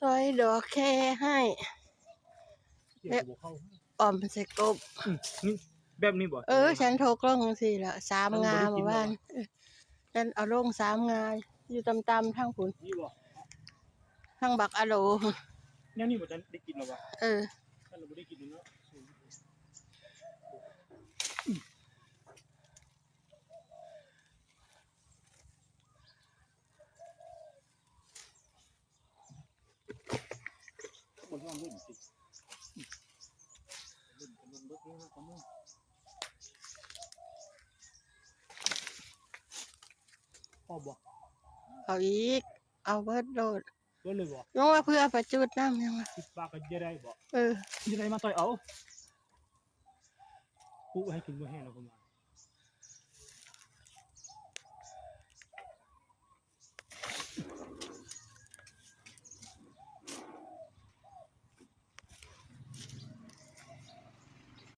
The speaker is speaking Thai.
ซอยดอกแค่ให้เดี๋ยวบ่เข้าออมใส่กบอืมนี่แบบนี้บ่เออ ฉันโทรกล้องสิละสามมันบ่งาได้หกิมู่นหรอบ้านเออฉันเอาลงสามงาอยู่ตำๆทางผุนนี่บ่ทางบักอะโลแนวนี้บ่จะได้กินแล้วบ่เออ ถ้าเราบ่ได้กินเนาะ คนที่มันเล่นสิเล่นกันลงเลิกเลิกกันเนาะพอบ่เอาอีก เอาเบิดโดดก็เลยบ่ยังว่าเพื่อประจุดน้ำยังว่าคิดว่าก็จะได้บ่เออจะได้มาต่อยเอาปุ๊ให้กินบ่แห้งแล้วผมว่า